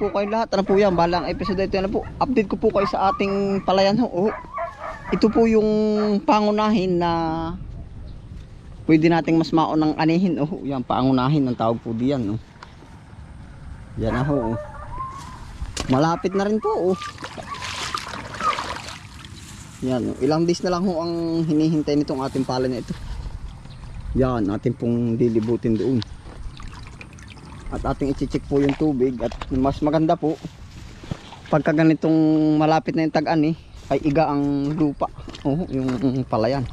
po kayo lahat. Ano po yan? Balang episode ito. Ano po? Update ko po kayo sa ating palayan. Oh. Ito po yung pangunahin na pwede nating mas maunang anihin. Oh, yan pangunahin ang tawag po diyan. Oh. Yan na. Oh. Malapit na rin po. Oh. Yan. Oh. Ilang days na lang ho ang hinihintay nitong ating pala na ito. Yan. Ating pong dilibutin doon at ating i-check po yung tubig. At mas maganda po pagka ganitong malapit na yung tag-an eh ay iga ang lupa. Oh, yung palayan.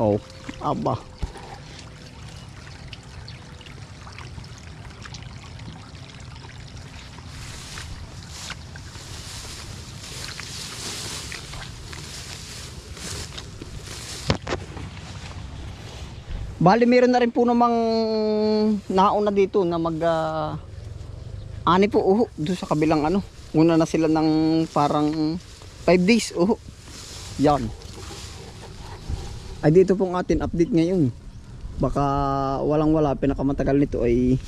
Oh aba Bali meron na rin po namang nauna dito na mag ah, ani po uho doon sa kabilang ano. Una na sila ng parang 5 days uho. Yan. Ay dito pong atin update ngayon. Baka walang wala pinakamatagal nito ay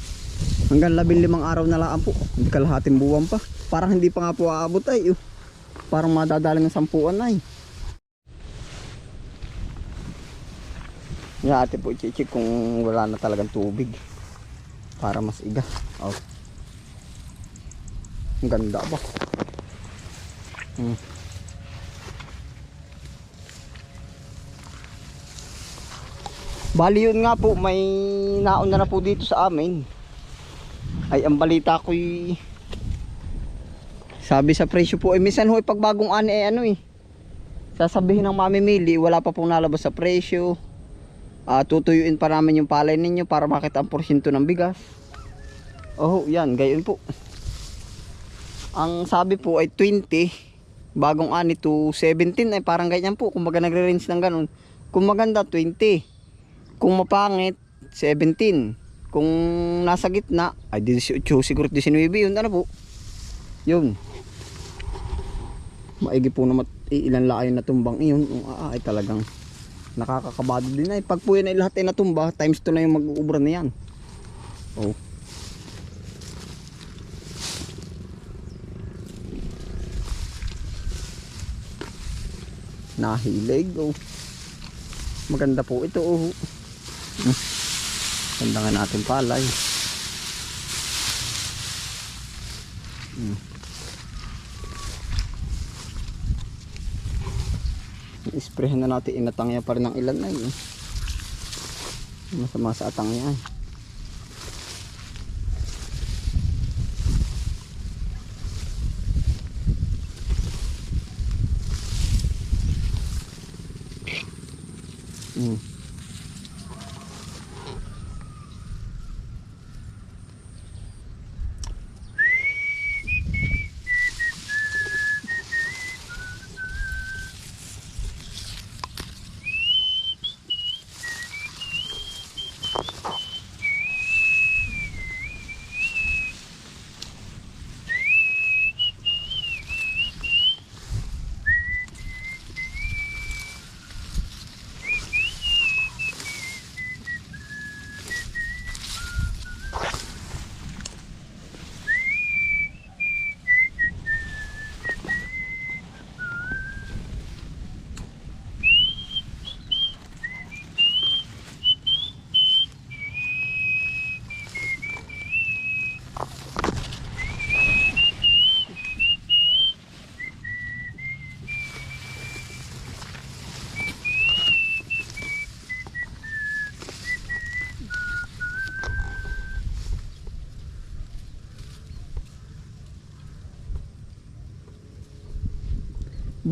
hanggang 15 araw na lang po. Hindi kalahating buwan pa. Parang hindi pa nga po aabot ay. Uh. Parang madadala ng sampuan na eh. Yung ate po i-check kung wala na talagang tubig. Para mas iga. Oh. Ang ganda ba? Hmm. Bali yun nga po, may nauna na po dito sa amin. Ay ang balita ko'y sabi sa presyo po, eh minsan ho, pag bagong ani eh ano eh. Sasabihin ng mamimili, wala pa pong nalabas sa presyo uh, tutuyuin pa namin yung palay ninyo para makita ang porsyento ng bigas. Oh yan gayon po. Ang sabi po ay 20 bagong ani to 17 ay parang ganyan po. Kung maga nagre-range ng ganun. Kung maganda 20 kung mapangit 17 kung nasa gitna ay 18 siguro 19 yun. Ano po? Yun. Maigi po naman ilan layo na tumbang yun ah, ay talagang nakakakabado din. Ay pag po yan ay lahat ay natumba times 2 na yung mag-uubra na yan. Oh. Nahilig oh. Maganda po ito oh. Hmm. ganda nga natin palay. Hmm. Isprehan na natin inatangya pa rin ng ilan na yun. Masama sa atangya ay Mm.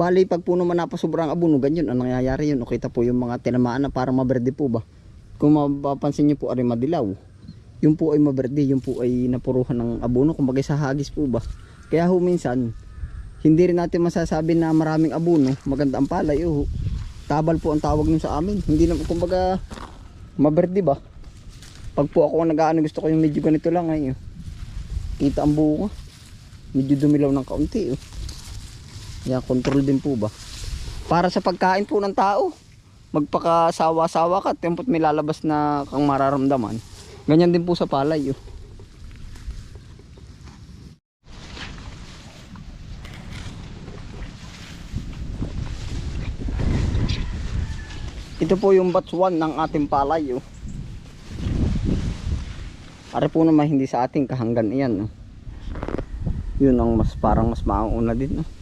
Bali, pag po naman napasobrang abono, ganyan, ang nangyayari yun. O kita po yung mga tinamaan na parang maberde po ba. Kung mapapansin nyo po, ari madilaw. Yung po ay maberde, yung po ay napuruhan ng abono. Kung bagay sa hagis po ba. Kaya ho minsan, hindi rin natin masasabi na maraming abono. Maganda ang palay. Oh. Tabal po ang tawag nyo sa amin. Hindi naman, kumbaga, maberde ba. Pag po ako nag-ano, gusto ko yung medyo ganito lang. Ay, oh. Kita ang bunga. Medyo dumilaw ng kaunti. Oh. Yan, control din po ba? Para sa pagkain po ng tao. magpakasawa-sawa ka, tempot may lalabas na kang mararamdaman. Ganyan din po sa palay. Oh. Ito po yung batch 1 ng ating palay. Oh. Are po naman hindi sa ating kahanggan iyan. No? Yun ang mas parang mas mauna din. No?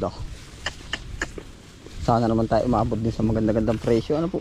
Ganda. Sana naman tayo umabot din sa maganda-gandang presyo. Ano po?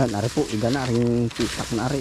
Yan, ari po, iga na, yung pitak na ari.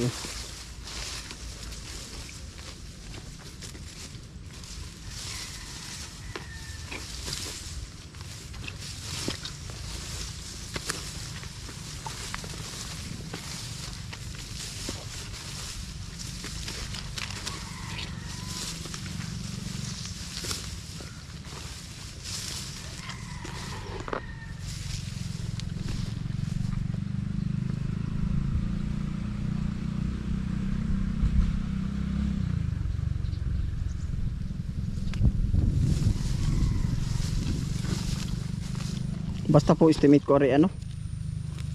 Basta po estimate ko rin ano,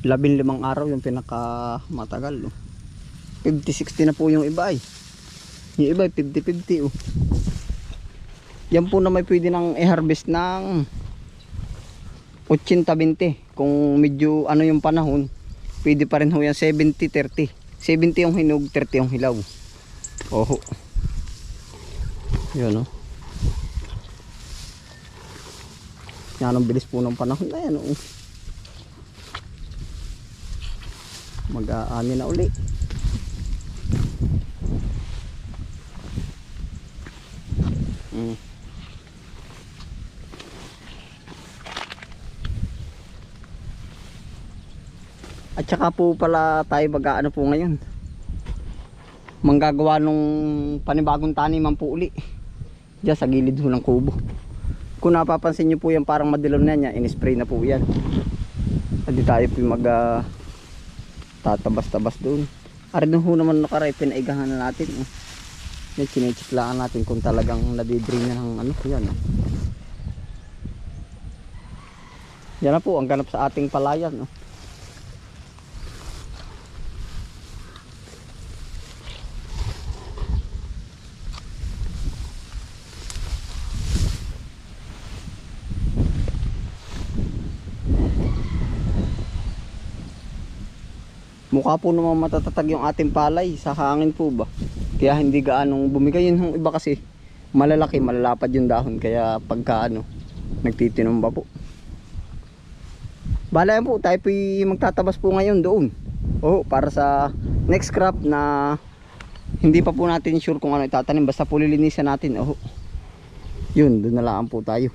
labing limang araw yung pinaka matagal. No? 50-60 na po yung iba ay. Yung iba ay 50-50 oh. Yan po na may pwede nang i-harvest ng 80-20. Kung medyo ano yung panahon, pwede pa rin ho yan 70-30. 70 yung hinog, 30 yung hilaw. Oho. Yun oh. Yan ang bilis po ng panahon na yan. Oh. Mag-aani na uli. Mm. At saka po pala tayo mag-aano po ngayon. Manggagawa nung panibagong taniman po uli. Diyan sa gilid ng kubo kung napapansin nyo po yan parang madilaw na yan in-spray na po yan hindi tayo po mag ah, tatabas-tabas doon ari doon ho naman nakaray pinaigahan na natin oh. yan chinechecklaan natin kung talagang nadidrain na ng ano yan oh. yan na po ang ganap sa ating palayan oh. Mukha po naman matatatag yung ating palay sa hangin po ba. Kaya hindi gaanong bumigay yun yung iba kasi malalaki, malalapad yung dahon kaya pagka ano, nagtitinumba po. Bala po, tayo po magtatabas po ngayon doon. Oh, para sa next crop na hindi pa po natin sure kung ano itatanim basta po lilinisan natin. Oh. Yun, doon na lang po tayo.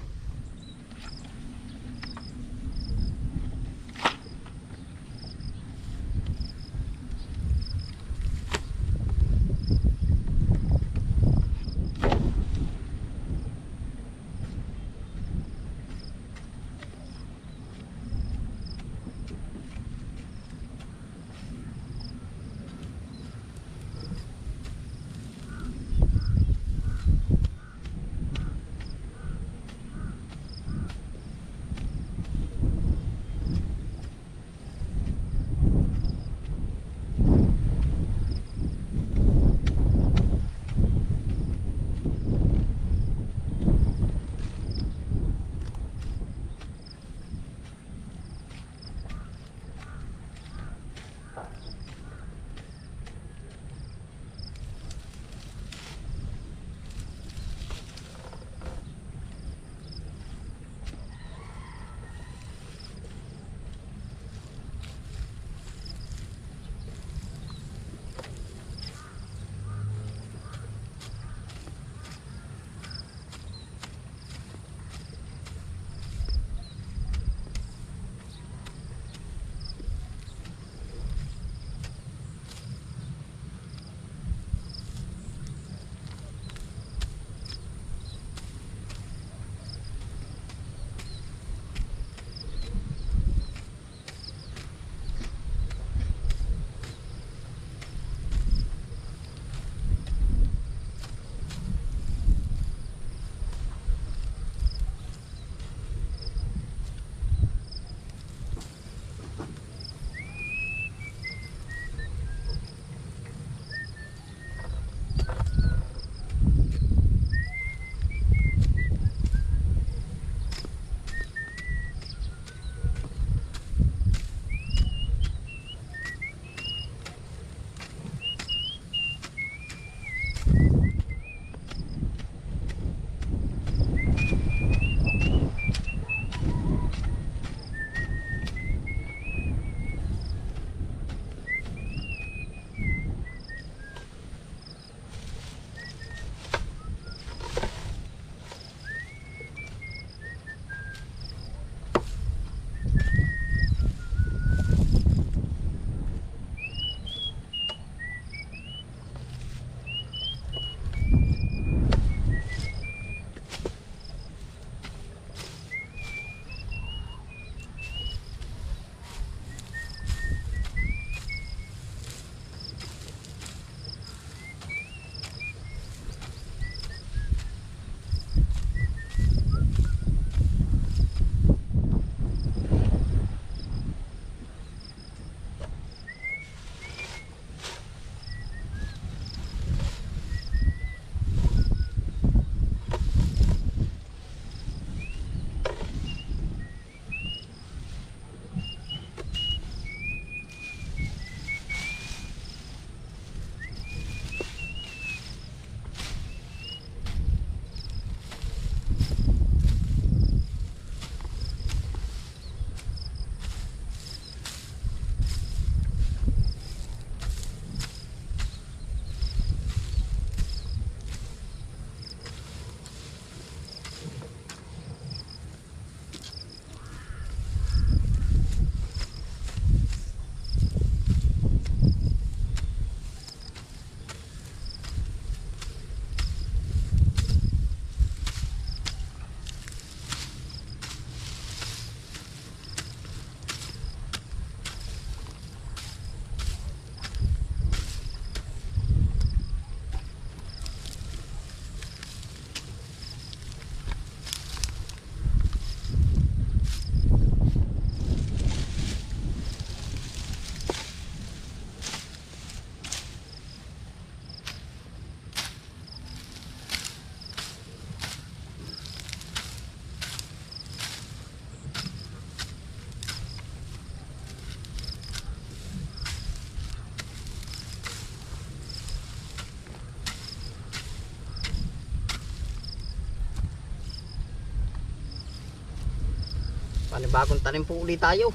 Panibagong tanim po ulit tayo.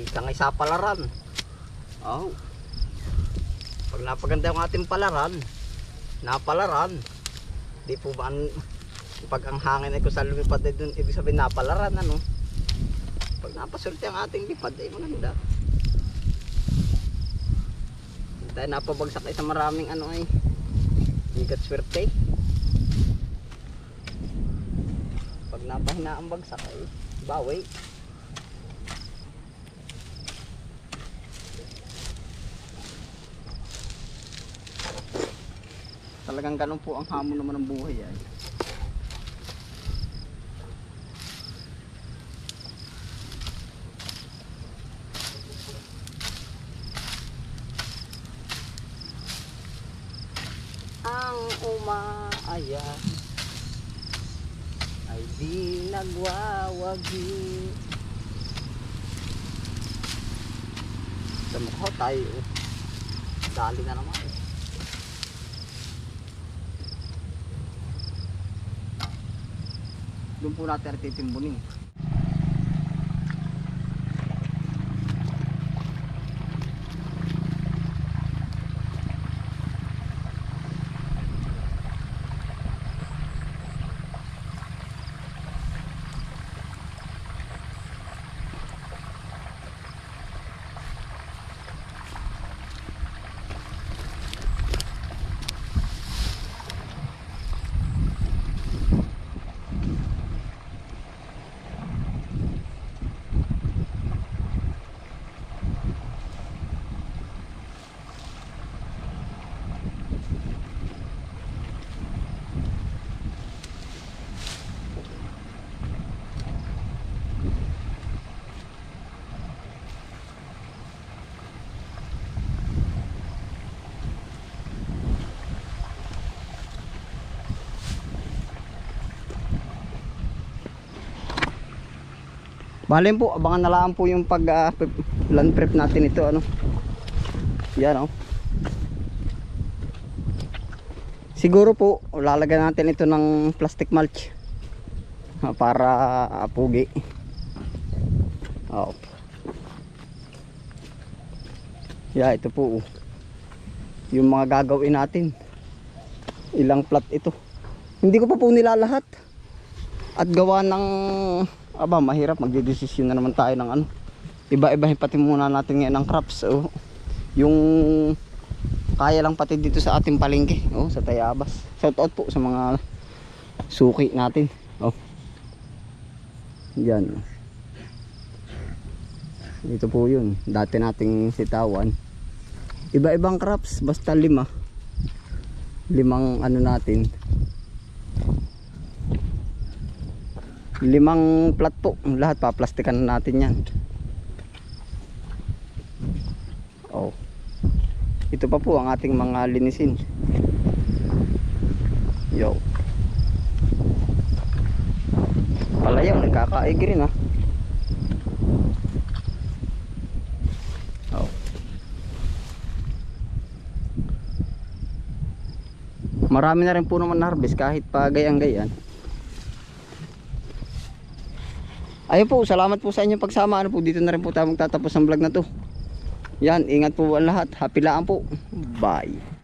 Ika nga sa palaran. Oh. Pag napaganda yung ating palaran, napalaran. Di po ba ang, pag ang hangin ay kung sa lumipad ay dun, ibig sabihin napalaran ano. Pag napasulti ang ating lipad ay maganda. Hindi tayo napabagsak ay sa maraming ano ay. Ikat swerte. Pag napahina ang bagsak ay bawi. Talagang ganun po ang hamon naman ng buhay ay. Ang umaaya ay di nagwawagi. Sa mukha tayo. Dali na naman. eh. Doon po natin titimbunin. Bale po, abangan na lang po yung pag ah, prep- land prep natin ito ano. Yan oh. Siguro po lalagyan natin ito ng plastic mulch ah, para ah, pugi. Oh. Yeah, ito po. oh. Yung mga gagawin natin. Ilang plat ito. Hindi ko pa po nilalahat. At gawa ng aba mahirap magdedesisyon na naman tayo ng ano. Iba-ibahin pati muna natin ngayon ng crops. Oh. Yung kaya lang pati dito sa ating palengke, oh, sa Tayabas. Shout out po sa mga suki natin. Oh. Yan. Ito po yun. Dati nating sitawan. Iba-ibang crops, basta lima. Limang ano natin. Limang plat po. Lahat paplastikan na natin yan. Oh. Ito pa po ang ating mga linisin. Yo. Palayaw, nagkakaig rin ah. Oh. Marami na rin po naman na harvest kahit pa gayang-gayan. Ayun po, salamat po sa inyong pagsama. Ano po, dito na rin po tayo magtatapos ng vlog na to. Yan, ingat po ang lahat. Happy lang po. Bye.